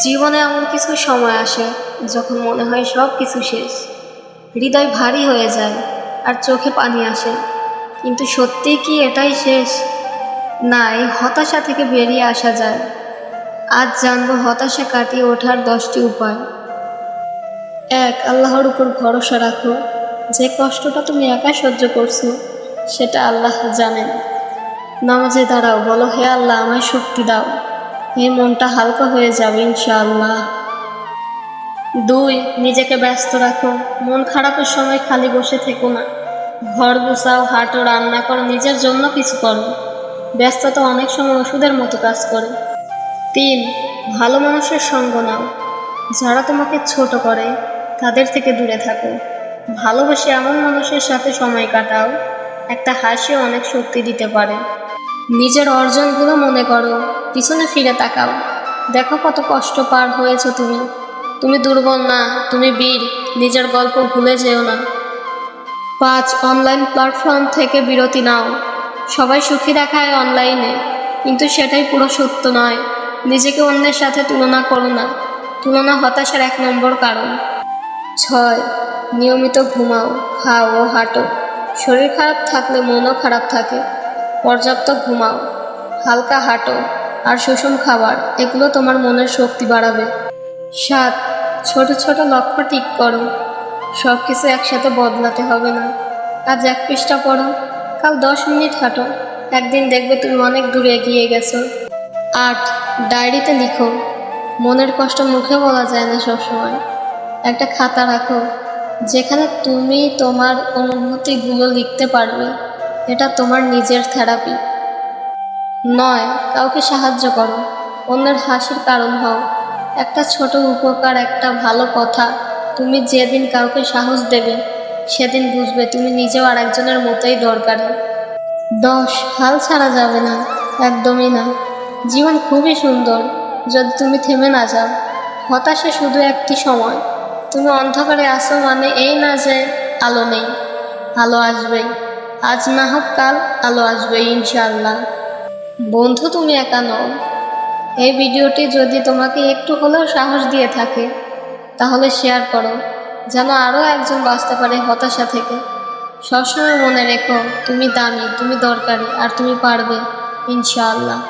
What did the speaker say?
জীবনে এমন কিছু সময় আসে যখন মনে হয় সব কিছু শেষ। হৃদয় ভারী হয়ে যায় আর চোখে পানি আসে। কিন্তু সত্যিই কি এটাই শেষ? না, এই হতাশা থেকে বেরিয়ে আসা যায়। আজ জানব হতাশা কাটিয়ে ওঠার দশটি উপায়। এক, আল্লাহর উপর ভরসা রাখো। যে কষ্টটা তুমি একা সহ্য করছ, সেটা আল্লাহ জানেন। নামাজে দাঁড়াও, বলো, হে আল্লাহ, আমায় শক্তি দাও। এই মনটা হালকা হয়ে যাবে, ইনশাআল্লাহ। দুই, নিজেকে ব্যস্ত রাখো। মন খারাপের সময় খালি বসে থেকো না। ঘর গুছাও, হাঁটো, রান্না করো, নিজের জন্য কিছু করো। ব্যস্ততা অনেক সময় ওষুধের মতো কাজ করে। তিন, ভালো মানুষের সঙ্গ নাও। যারা তোমাকে ছোট করে, তাদের থেকে দূরে থাকো। ভালোবেসে এমন মানুষের সাথে সময় কাটাও, একটা হাসি অনেক শক্তি দিতে পারে। নিজের অর্জনগুলো মনে করো। পিছনে ফিরে তাকাও। দেখো কত কষ্ট পার হয়েছো তুমি। তুমি দুর্বল না, তুমি বীর, নিজের গল্প ভুলে যেও না। পাঁচ অনলাইন প্ল্যাটফর্ম থেকে বিরতি নাও। সবাই সুখী দেখায় অনলাইনে কিন্তু সেটাই পুরো সত্য নয়। নিজেকে অন্যের সাথে তুলনা করো না। তুলনা হতাশার এক নম্বর কারণ। ছয়, নিয়মিত ঘুমাও, খাও ও হাঁটো। শরীর খারাপ থাকলে মনও খারাপ থাকে। পর্যাপ্ত ঘুমাও, হালকা হাঁটো। আর সুষম খাবার, এগুলো তোমার মনের শক্তি বাড়াবে। সাত, ছোট ছোট লক্ষ্য ঠিক করো। সব কিছু একসাথে বদলাতে হবে না। আজ এক পৃষ্ঠা পড়ো, কাল দশ মিনিট হাঁটো। একদিন দেখবে তুমি অনেক দূরে এগিয়ে গেছো। আট, ডায়েরিতে লিখো। মনের কষ্ট মুখে বলা যায় না সবসময়। একটা খাতা রাখো, যেখানে তুমি তোমার অনুভূতিগুলো লিখতে পারবে। এটা তোমার নিজের থেরাপি। নয়, কাউকে সাহায্য করো। অন্যের হাসির কারণ হও। একটা ছোট উপকার, একটা ভালো কথা। তুমি যেদিন কাউকে সাহস দেবে, সেদিন বুঝবে তুমি নিজেও আরেকজনের মতোই দরকারি। দশ, হাল ছাড়া যাবে না, একদমই না। জীবন খুবই সুন্দর, যদি তুমি থেমে না যাও। হতাশা শুধু একটি সময়। তুমি অন্ধকারে আসো মানে এই না যে আলো নেই। আলো আসবেই। আজ না হোক কাল আলো আসবে ইনশাআল্লাহ। বন্ধু তুমি একা নও। এই ভিডিওটি যদি তোমাকে একটু হলেও সাহস দিয়ে থাকে, তাহলে শেয়ার করো, যেন আরও একজন বাঁচতে পারে হতাশা থেকে। সবসময় মনে রেখো, তুমি দামি, তুমি দরকারি, আর তুমি পারবে, ইনশাআল্লাহ।